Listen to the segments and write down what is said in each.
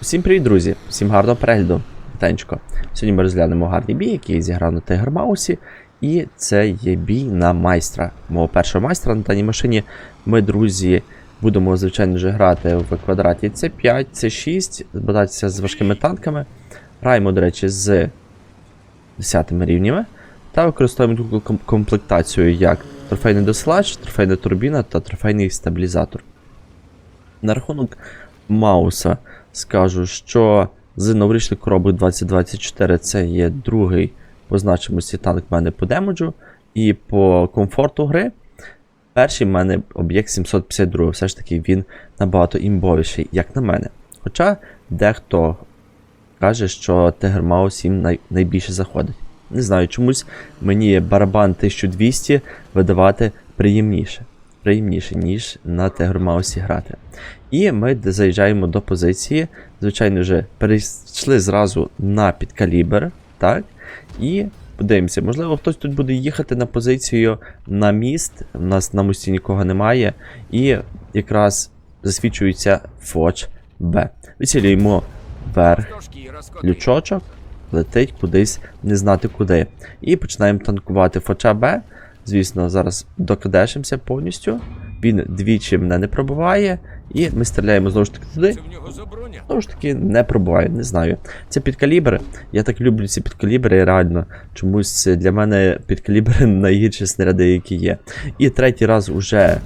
Всім привіт, друзі! Всім гарного перегляду. Вітанечко. Сьогодні ми розглянемо гарний бій, який зіграв на Tiger Маусі. І це є бій на майстра. Мого першого майстра на даній машині. Ми, друзі, будемо, звичайно вже грати в квадраті C5, C6, збиратися з важкими танками. Граємо, до речі, з 10 рівнями. Та використовуємо таку комплектацію як трофейний досилач, трофейна турбіна та трофейний стабілізатор. На рахунок Мауса скажу, що з новорічних коробок 2024 це є другий по значимості танк в мене по демеджу. І по комфорту гри. Перший в мене об'єкт 752, все ж таки він набагато імбовіший, як на мене. Хоча дехто каже, що Tiger Mouse їм най- найбільше заходить. Не знаю, чомусь мені барабан 1200 видавати приємніше, приємніше ніж на Mouse грати. І ми заїжджаємо до позиції. Звичайно вже перейшли зразу на підкалібр, так? І подивимося, можливо, хтось тут буде їхати на позицію на міст. У нас на мості нікого немає. І якраз засвічується Фоч Б. Вицілюємо вверх лючочок, летить кудись не знати куди. І починаємо танкувати Фоча Б. Звісно, зараз докидешимося повністю. Він двічі мене не пробиває, і ми стріляємо знову ж таки туди. Знову ж таки, не пробуваю, не знаю. Це підкалібр. Я так люблю ці підкалібри, реально. Чомусь для мене підкалібри найгірші снаряди, які є. І третій раз уже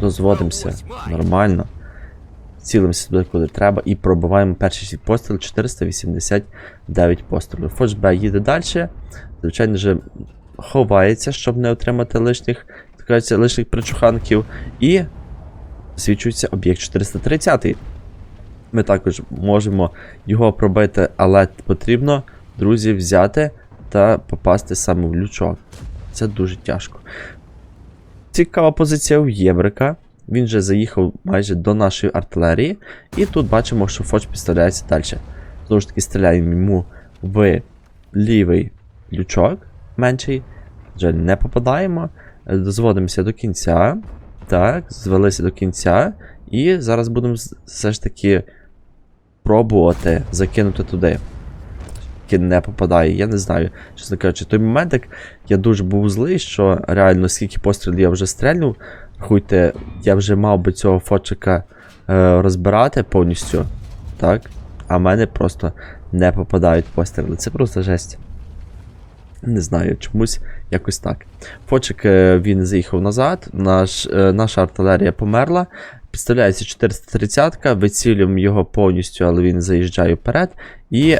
дозводимося нормально. Цілимося туди, куди треба, і пробиваємо перший постріл 489 пострілів. Фош-Б їде далі. Звичайно же, ховається, щоб не отримати лишніх, кажеться, лишніх причуханків. І свічується об'єкт 430. Ми також можемо його пробити, але потрібно, друзі, взяти та попасти саме в лючок. Це дуже тяжко. Цікава позиція у Єврика. Він же заїхав майже до нашої артилерії. І тут бачимо, що Фоч підставляється далі. Знову ж таки, стріляємо йому в лівий лючок менший. Жаль, не попадаємо. Е, Дозводимося до кінця. Так, звелися до кінця. І зараз будемо все ж таки пробувати закинути туди. Тільки не попадає. Я не знаю, чесно кажучи, той момент, як я дуже був злий, що реально скільки пострілів я вже стрельнув. Рахуйте, я вже мав би цього фочика е, розбирати повністю. Так? А мене просто не попадають постріли. Це просто жесть. Не знаю, чомусь якось так. Фочик е, він заїхав назад, наш, е, наша артилерія померла. Підставляється 430-ка, вицілюємо його повністю, але він заїжджає вперед. І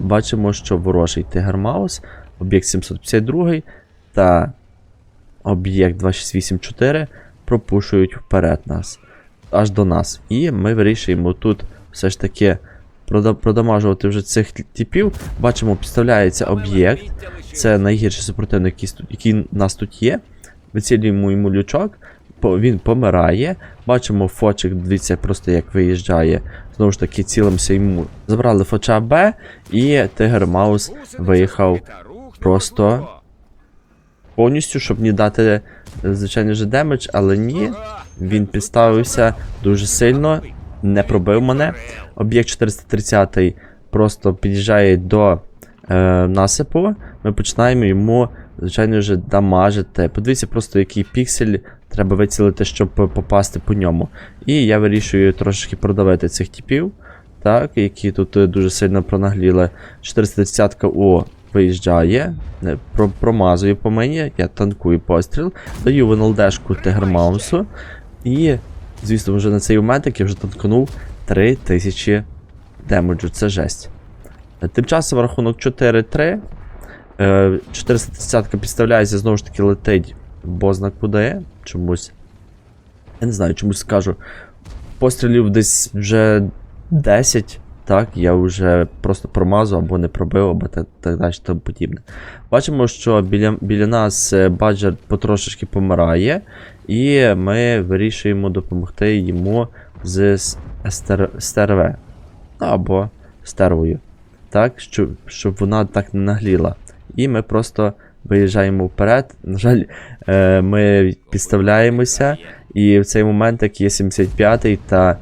бачимо, що ворожий Тигр Маус, об'єкт 752 та об'єкт 2684 пропушують вперед нас, аж до нас. І ми вирішуємо тут все ж таки продамажувати вже цих типів. Бачимо, підставляється об'єкт. Це найгірший супротивник, який, який нас тут є. Вицілюємо йому лючок, він помирає. Бачимо фочик, дивіться, просто як виїжджає. Знову ж таки, цілимося йому. Забрали фоча Б, і Тигр Маус виїхав просто повністю, щоб мені дати, е, звичайно демедж, але ні. Він підставився дуже сильно, не пробив мене. Об'єкт 430 просто під'їжджає до е, насипу. Ми починаємо йому, звичайно ж, дамажити. Подивіться просто, який піксель треба вицілити, щоб попасти по ньому. І я вирішую трошки продавити цих типів, так, які тут е, дуже сильно пронагліли. 430-ка о, виїжджає, про, промазує по мені, я танкую постріл, даю в НЛДшку Тигермаусу. І, звісно, вже на цей момент, як я вже танканув 3000 демеджу, це жесть. Е, Тим часом рахунок 4-3. Е, 430 підставляється, знову ж таки летить бозна куди. Чомусь. Я не знаю, чомусь скажу. Пострілів десь вже 10. Так, я вже просто промазав або не пробив, або так, так далі тому подібне. Бачимо, що біля, біля нас е, баджер потрошечки помирає, і ми вирішуємо допомогти йому з стер, стерве. Або стервою. Так, щоб, щоб вона так не нагліла. І ми просто виїжджаємо вперед. На жаль, е, ми підставляємося, і в цей момент, як є 75-й та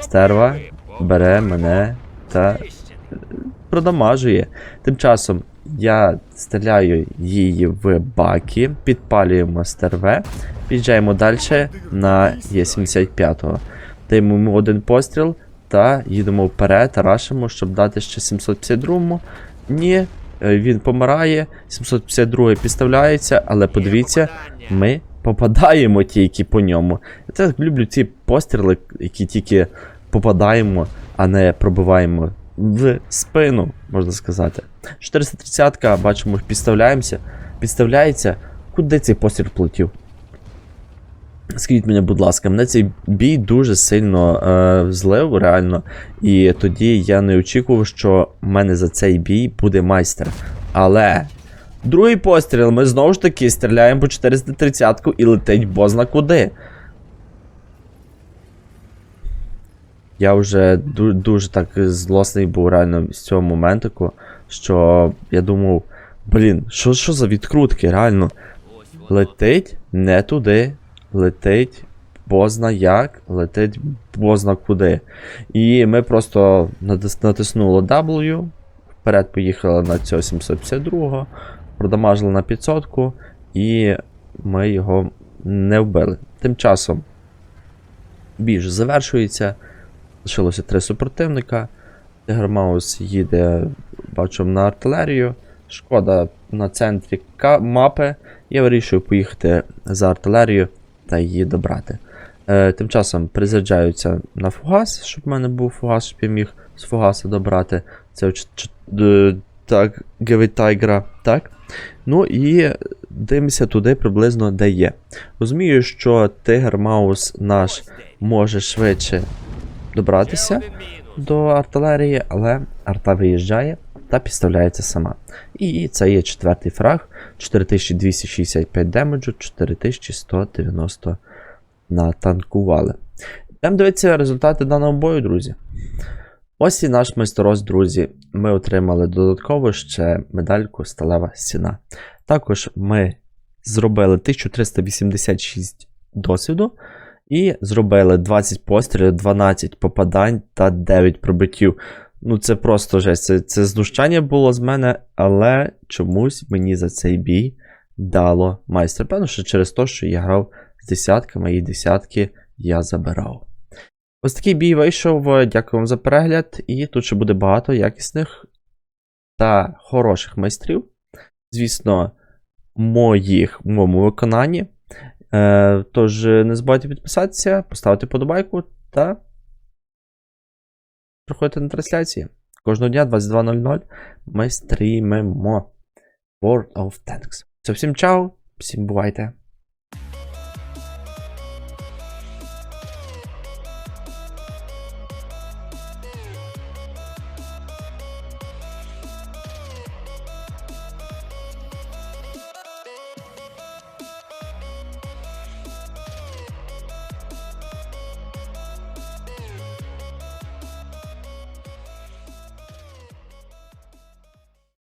Стерва. Бере мене та продамажує. Тим часом я стріляю її в баки, підпалюємо стерве, під'їжджаємо далі на Є75. Даємо йому один постріл та їдемо вперед, рашимо, щоб дати ще 752-му. Ні, е, він помирає, 752 підставляється, але подивіться, ми попадаємо тільки по ньому. Я так люблю ці постріли, які тільки попадаємо, а не пробиваємо в спину, можна сказати. 430-ка, бачимо, підставляємося. Підставляється. Куди цей постріл полетів? Скажіть мені, будь ласка, мене цей бій дуже сильно е, злив, реально. І тоді я не очікував, що в мене за цей бій буде майстер. Але другий постріл ми знову ж таки стріляємо по 430-ку і летить бозна куди. Я вже ду- дуже так злосний був реально з цього моментику, що я думав, блін, що, що за відкрутки, реально. Летить не туди, летить бозна як, летить бозна куди. І ми просто натиснули W, вперед поїхали на цього 752, продамажили на 500 і ми його не вбили. Тим часом бій вже завершується. Лишилося три супротивника. Тигр Маус їде, бачу, на артилерію. Шкода на центрі мапи. Я вирішую поїхати за артилерію та її добрати. Е, тим часом призаряджаються на фугас, щоб в мене був фугас, щоб я міг з фугаса добрати. Це так, Тайгра, так. Ну і дивимося туди приблизно, де є. Розумію, що Тигр Маус наш може швидше добратися до артилерії, але арта виїжджає та підставляється сама. І це є четвертий фраг, 4265 демеджу, 4190 натанкували. Йдемо дивитися результати даного бою, друзі. Ось і наш майстерос, друзі. Ми отримали додатково ще медальку Сталева стіна. Також ми зробили 1386 досвіду. І зробили 20 пострілів, 12 попадань та 9 пробиттів. Ну, це просто жесть. Це, це знущання було з мене, але чомусь мені за цей бій дало майстер. Певно, що через те, що я грав з десятками і десятки я забирав. Ось такий бій вийшов. Дякую вам за перегляд. І тут ще буде багато якісних та хороших майстрів. Звісно, моїх в моєму виконанні. Е, тож не забувайте підписатися, поставити подобайку та приходьте на трансляції. Кожного дня 22.00 ми стрімимо World of Tanks. Це всім чао, всім бувайте!